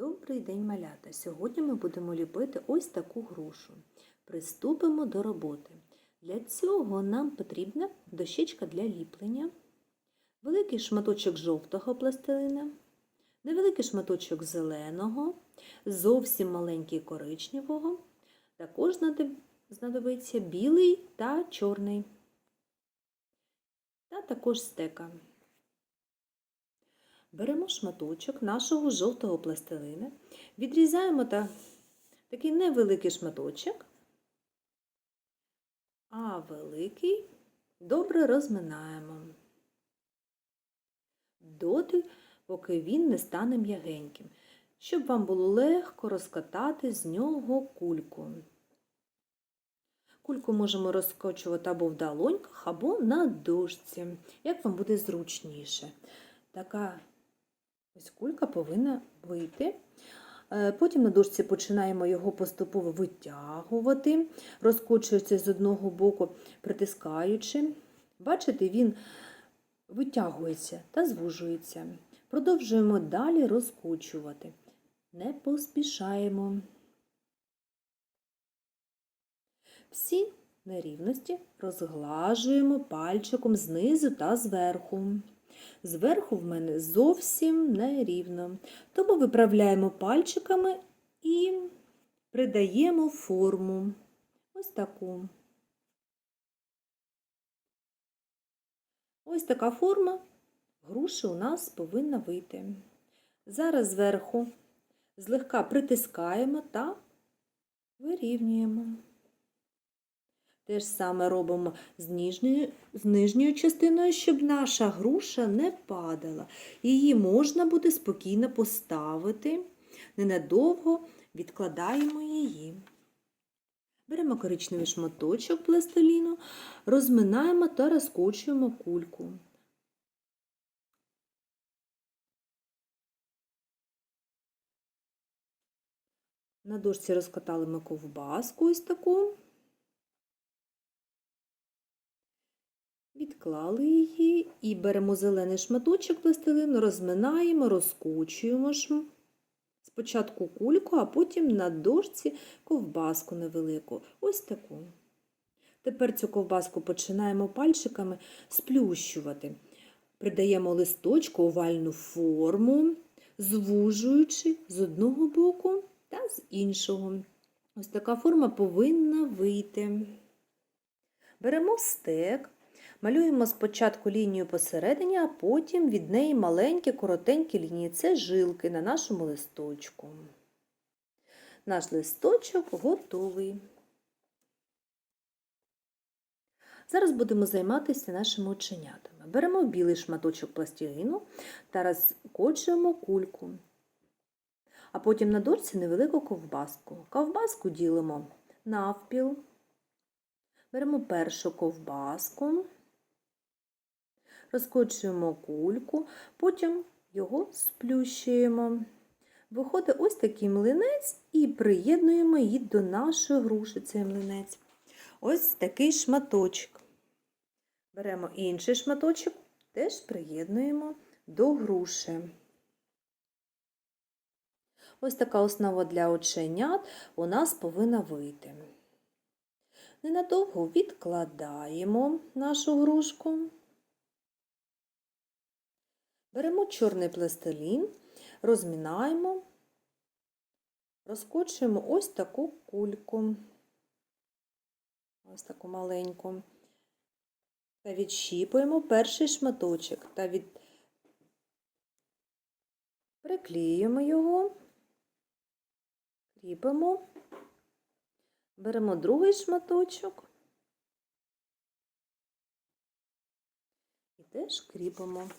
Добрий день, малята! Сьогодні ми будемо ліпити ось таку грушу. Приступимо до роботи. Для цього нам потрібна дощечка для ліплення, великий шматочок жовтого пластилина, невеликий шматочок зеленого, зовсім маленький коричневого. Також знадобиться білий та чорний. Та також стека. Беремо шматочок нашого жовтого пластилина, відрізаємо та такий невеликий шматочок, а великий добре розминаємо доти, поки він не стане м'ягеньким, щоб вам було легко розкатати з нього кульку. Кульку можемо розкочувати або в долоньках, або на дошці, як вам буде зручніше. Така Ось повинна вийти. Е, Потім на дошці починаємо його поступово витягувати, розкочується з одного боку, притискаючи. Бачите, він витягується та звужується. Продовжуємо далі розкочувати. Не поспішаємо. Всі нерівності розглажуємо пальчиком знизу та зверху. Зверху в мене зовсім нерівно. Тому виправляємо пальчиками і придаємо форму. Ось таку. Ось така форма груші у нас повинна вийти. Зараз зверху злегка притискаємо та вирівнюємо. Те ж саме робимо з нижньою, з нижньою частиною, щоб наша груша не падала. Її можна буде спокійно поставити, ненадовго відкладаємо її. Беремо коричневий шматочок пластиліну, розминаємо та розкочуємо кульку. На дошці розкатали ми ковбаску ось таку. Відклали її і беремо зелений шматочок пластилину, розминаємо, розкочуємо шм. Спочатку кульку, а потім на дошці ковбаску невелику. Ось таку. Тепер цю ковбаску починаємо пальчиками сплющувати. Придаємо листочку овальну форму, звужуючи з одного боку та з іншого. Ось така форма повинна вийти. Беремо стек. Малюємо спочатку лінію посередині, а потім від неї маленькі коротенькі лінії. Це жилки на нашому листочку. Наш листочок готовий. Зараз будемо займатися нашими оченятами. Беремо білий шматочок пластиліну та розкочуємо кульку. А потім на дошці невелику ковбаску. Ковбаску ділимо навпіл. Беремо першу ковбаску розкочуємо кульку, потім його сплющуємо. Виходить ось такий млинець і приєднуємо її до нашої груші, цей млинець. Ось такий шматочок. Беремо інший шматочок, теж приєднуємо до груші. Ось така основа для оченят у нас повинна вийти. Ненадовго відкладаємо нашу грушку. Беремо чорний пластилін, розмінаємо, розкочуємо ось таку кульку, ось таку маленьку, та відщіпуємо перший шматочок та від... приклеюємо його, кріпимо, беремо другий шматочок і теж кріпимо.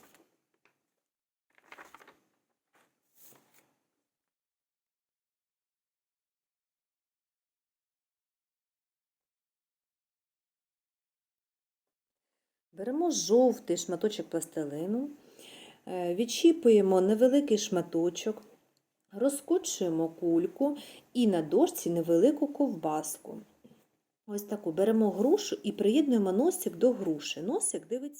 Беремо жовтий шматочок пластилину, відчіпуємо невеликий шматочок, розкочуємо кульку і на дошці невелику ковбаску. Ось таку беремо грушу і приєднуємо носик до груші. Носик дивиться.